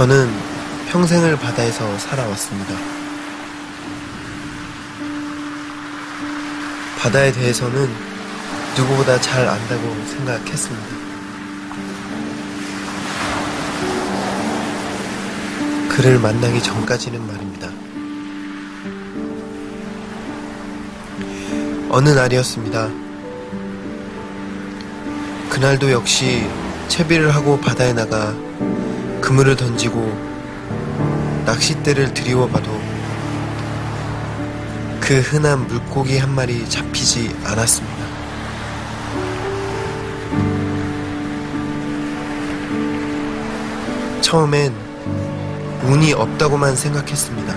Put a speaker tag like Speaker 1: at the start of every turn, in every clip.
Speaker 1: 저는 평생을 바다에서 살아왔습니다. 바다에 대해서는 누구보다 잘 안다고 생각했습니다. 그를 만나기 전까지는 말입니다. 어느 날이었습니다. 그날도 역시 채비를 하고 바다에 나가 그물을 던지고 낚싯대를 들이워봐도 그 흔한 물고기 한 마리 잡히지 않았습니다. 처음엔 운이 없다고만 생각했습니다.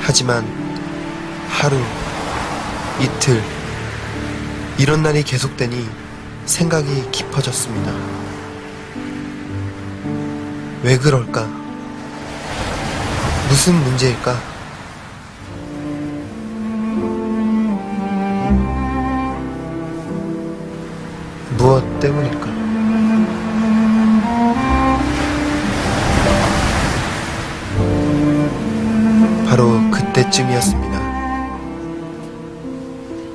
Speaker 1: 하지만 하루, 이틀, 이런 날이 계속되니 생각이 깊어졌습니다. 왜 그럴까? 무슨 문제일까? 무엇 때문일까? 바로 그때쯤이었습니다.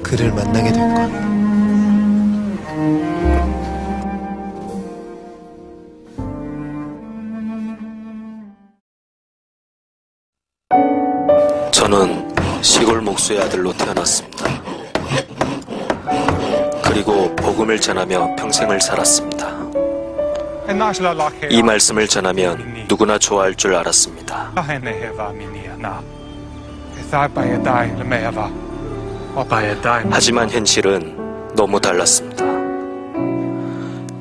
Speaker 1: 그를 만나게 된 것.
Speaker 2: 저는 시골 목수의 아들로 태어났습니다. 그리고 복음을 전하며 평생을 살았습니다. 이 말씀을 전하면 누구나 좋아할 줄 알았습니다. 하지만 현실은 너무 달랐습니다.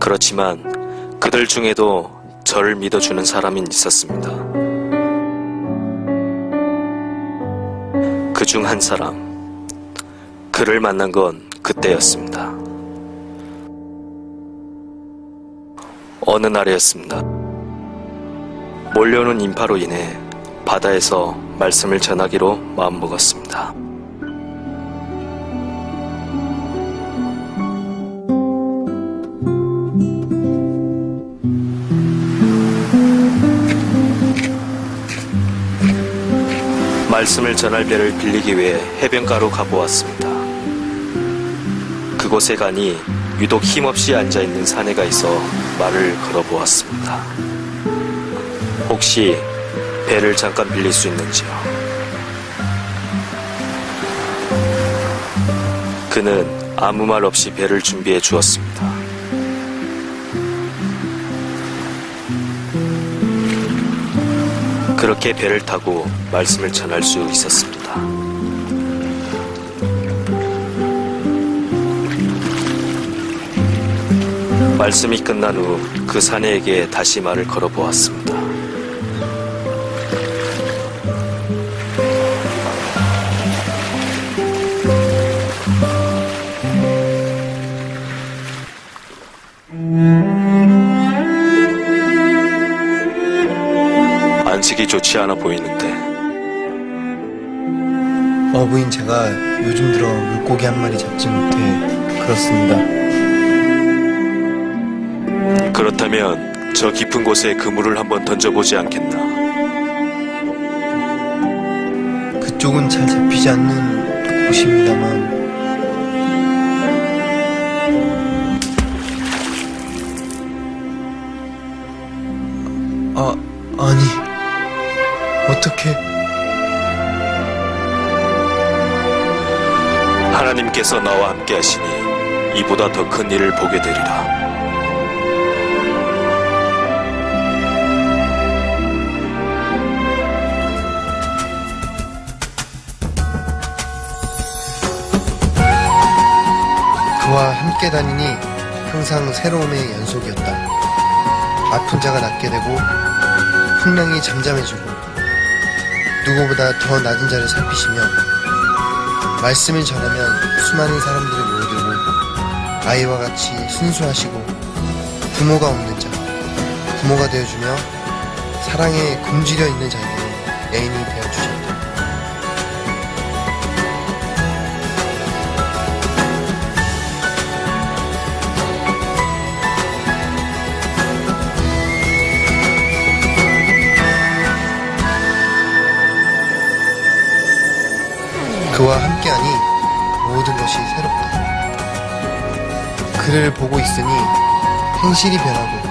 Speaker 2: 그렇지만 그들 중에도 저를 믿어주는 사람이 있었습니다. 그 중 한 사람. 그를 만난 건 그때였습니다. 어느 날이었습니다. 몰려오는 인파로 인해 바다에서 말씀을 전하기로 마음먹었습니다. 말씀을 전할 배를 빌리기 위해 해변가로 가보았습니다. 그곳에 가니 유독 힘없이 앉아있는 사내가 있어 말을 걸어보았습니다. 혹시 배를 잠깐 빌릴 수 있는지요? 그는 아무 말 없이 배를 준비해 주었습니다. 그렇게 배를 타고 말씀을 전할 수 있었습니다. 말씀이 끝난 후 그 사내에게 다시 말을 걸어보았습니다. 좋지 않아 보이는데
Speaker 1: 어부인 제가 요즘 들어 물고기 한 마리 잡지 못해 그렇습니다.
Speaker 2: 그렇다면 저 깊은 곳에 그물을 한번 던져보지 않겠나?
Speaker 1: 그쪽은 잘 잡히지 않는 곳입니다만
Speaker 2: 하나님께서 나와 함께 하시니 이보다 더 큰 일을 보게 되리라.
Speaker 1: 그와 함께 다니니 항상 새로움의 연속이었다. 아픈 자가 낫게 되고 풍랑이 잠잠해지고 누구보다 더 낮은 자를 살피시며 말씀을 전하면 수많은 사람들이 모여들고 아이와 같이 순수하시고 부모가 없는 자 부모가 되어주며 사랑에 굶주려 있는 자에게 애인이 되어주셨다. 그와 함께하니 모든 것이 새롭다. 그를 보고 있으니 행실이 변하고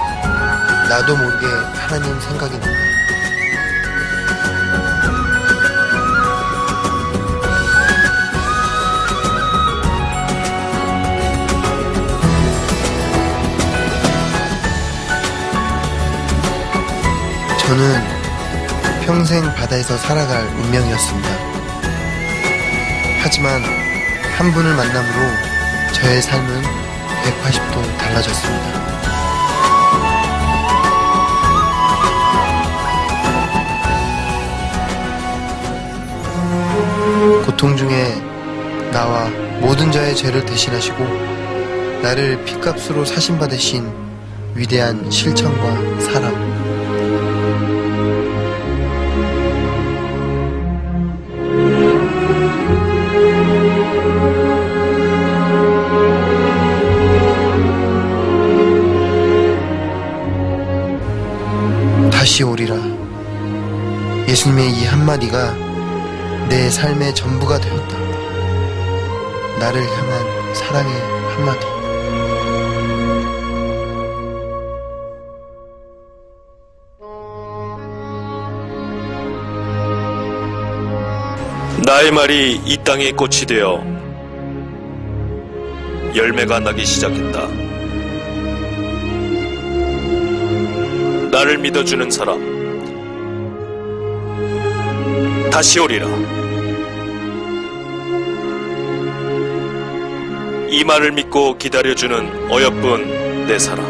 Speaker 1: 나도 모르게 하나님 생각이 난다. 저는 평생 바다에서 살아갈 운명이었습니다. 하지만 한 분을 만남으로 저의 삶은 180도 달라졌습니다. 고통 중에 나와 모든 자의 죄를 대신하시고 나를 피값으로 사신받으신 위대한 실천과 사랑. 예수님의 이 한마디가 내 삶의 전부가 되었다. 나를 향한 사랑의 한마디.
Speaker 2: 나의 말이 이 땅의 꽃이 되어 열매가 나기 시작했다. 나를 믿어주는 사람 다시 오리라. 이 말을 믿고 기다려주는 어여쁜 내 사랑.